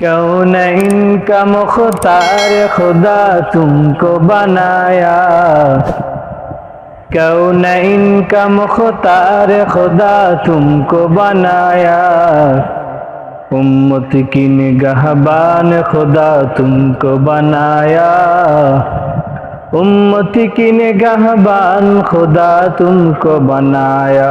کون ان کا مختار خدا تم کو بنایا کون ان کا مختار خدا تم کو بنایا امت کی نگہبان خدا تم کو بنایا امت کی نگہبان خدا تم کو بنایا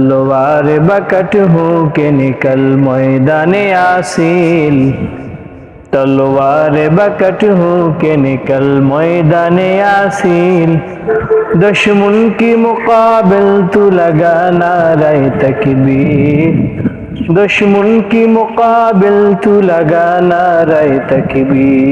তলোয়ার বাকট হুকে নিকল ময়দানে আসিল তলোয়ার বাকট হুকে নিকল ময়দানে আসিল दुश्मन की मुकाबल तू लगा नाराय तकबीर। दुश्मन की मुकाबल तू लगा नाराय तकबीर।